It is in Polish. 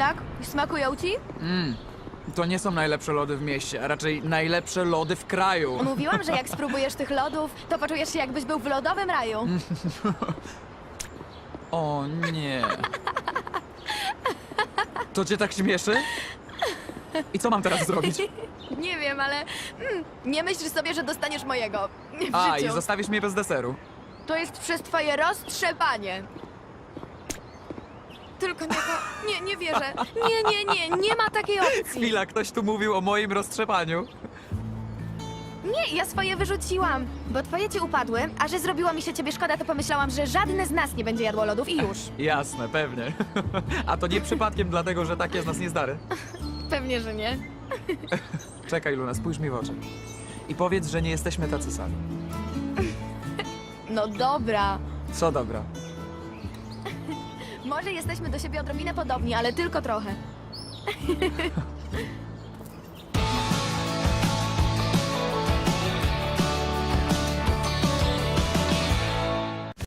Jak? Smakują ci? Mmm, to nie są najlepsze lody w mieście, a raczej najlepsze lody w kraju. Mówiłam, że jak spróbujesz tych lodów, to poczujesz się jakbyś był w lodowym raju. O nie. To cię tak śmieszy? I co mam teraz zrobić? Nie wiem, ale mm, nie myśl sobie, że dostaniesz mojego. W A, i życiu. zostawisz mnie bez deseru. To jest przez twoje roztrzepanie. Tylko nie to... Nie, nie wierzę. Nie, nie, nie, nie ma takiej opcji. Chwila, ktoś tu mówił o moim roztrzepaniu. Nie, ja swoje wyrzuciłam, bo twoje ci upadły, a że zrobiło mi się ciebie szkoda, to pomyślałam, że żadne z nas nie będzie jadło lodów i już. Jasne, pewnie. A to nie przypadkiem dlatego, że takie z nas niezdary. Pewnie, że nie. Czekaj, Luna, spójrz mi w oczy. I powiedz, że nie jesteśmy tacy sami. No dobra. Co dobra. Może jesteśmy do siebie odrobinę podobni, ale tylko trochę.